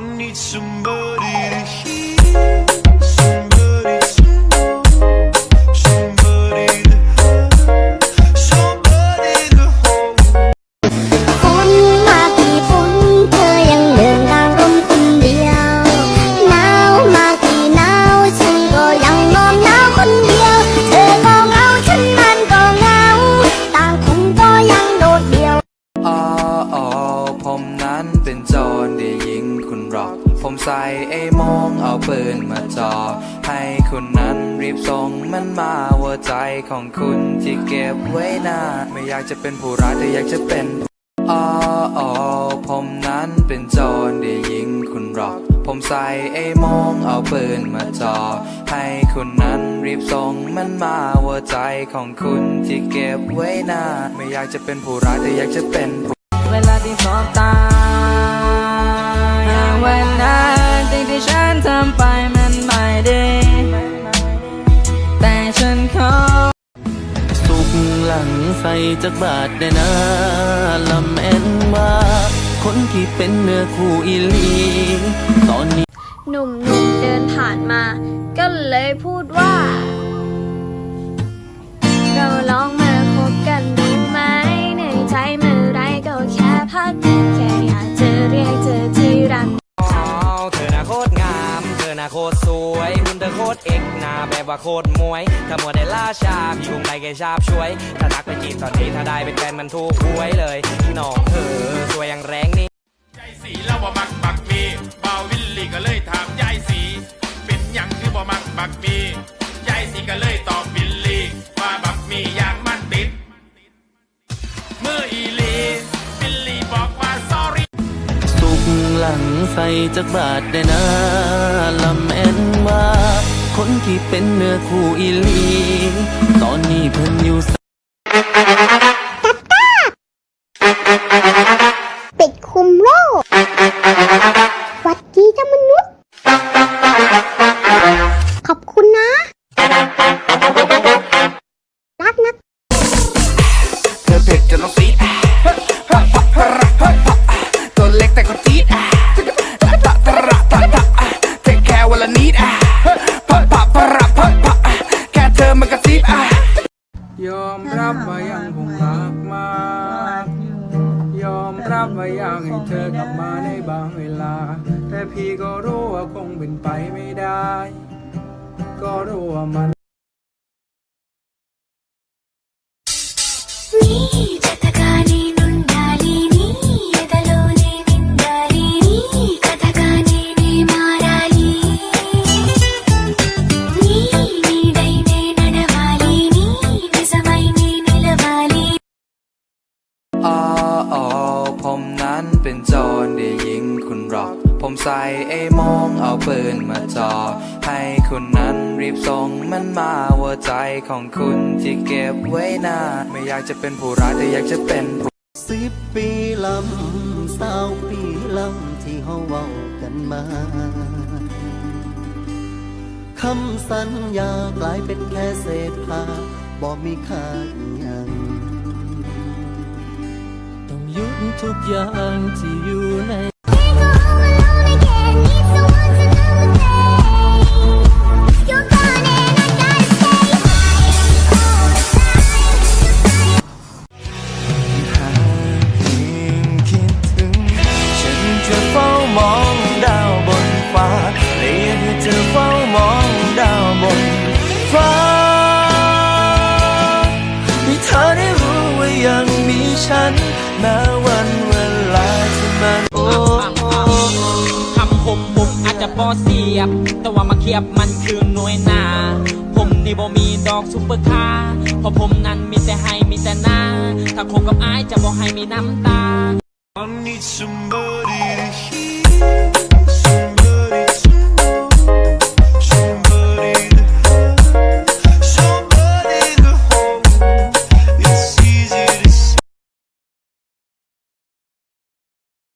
I need somebody ผมใส่ไอ้โมองเอาปืนมาจ่อให้คุณนั้นรีบส่งมันมาหัวใจของคุณที่เก็บไว้นานไม่อยากจะเป็นผู้ร้ายแต่อยากจะเป็นอ๋ออ๋อผมนั้นเป็นโจรได้ยิงคุณหรอก ผมใส่ไอ้โมองเอาปืนมาจ่อให้คุณนั้นรีบส่งมันมาหัวใจของคุณที่เก็บไว้นานไม่อยากจะเป็นผู้ร้ายแต่อยากจะเป็นผู้เวลาที่สบตาเวลาสิ่ง ที่ฉันทำไปมันไม่ดี แต่ฉันขอสุขหลังใส่จากบาทได้นะลำเอ็นว่า คนที่เป็นเนื้อคู่อีลี ตอนนี้ หนุ่มๆเดินผ่านมา ก็เลยพูดว่า ว่าโคตรมวย ถ้ามัวได้ล่าชา พี่คงไปแค่ชาบช่วย ถ้าทักไปจีบตอนนี้ถ้าได้เป็นแฟนมันถูกหวยเลยน้องเธอสวยอย่างแรงนี่ยายสีแล้วบ่มักบักมีบ่าววิลลี่ก็เลยถามยายสี เป็นหยังคือบ่มักบักมียายสีก็เลยตอบวิลลี่ว่าบักมีอย่างมันติดเมื่ออีลีวิลลี่บอกว่า sorry สุกหลังใส่จักบาทได้นะลำเอ็นว่า คนที่เป็นเนื้อคู่อีหลี ตอนนี้เพิ่นอยู่ปิดคุมโรคหวัดดีเจ้ามนุษย์ ขอบคุณนะ รักนะเธอเผ็ดจนต้องซีดตัวเล็กแต่ก็จี๊ด อมรับว่าอยากให้เธอกลับมาในบางเวลา แต่พี่ก็รู้ว่าคงเป็นไปไม่ได้ ก็รู้ว่ามัน ใส่ไอ้มองเอาปืนมาจ่อให้คุณนั้นรีบส่งมันมาหัวใจของคุณที่เก็บไว้นาไม่อยากจะเป็นผู้ร้ายแต่อยากจะเป็นผู้สิบปีลำสาวปีลำที่เฮาเว้ากันมาคำสัญญากลายเป็นแค่เศษผ้าบอกมีค่าอีหยังต้องยุดทุกอย่างที่อยู่ใน ได้รู้ว่ายังมีฉันแม้วันเวลาที่มันโอ้คำผมผมอาจจะบอเสียบ แต่ว่ามาเคียบมันคือหน่วยหนา ผมนี่บ่มีดอกซุปเปอร์คาร์เพราะผมนั้นมีแต่ให้มีแต่หน้า ถ้าคบกับอายจะบ่ให้มีน้ำตา I need somebody to hear,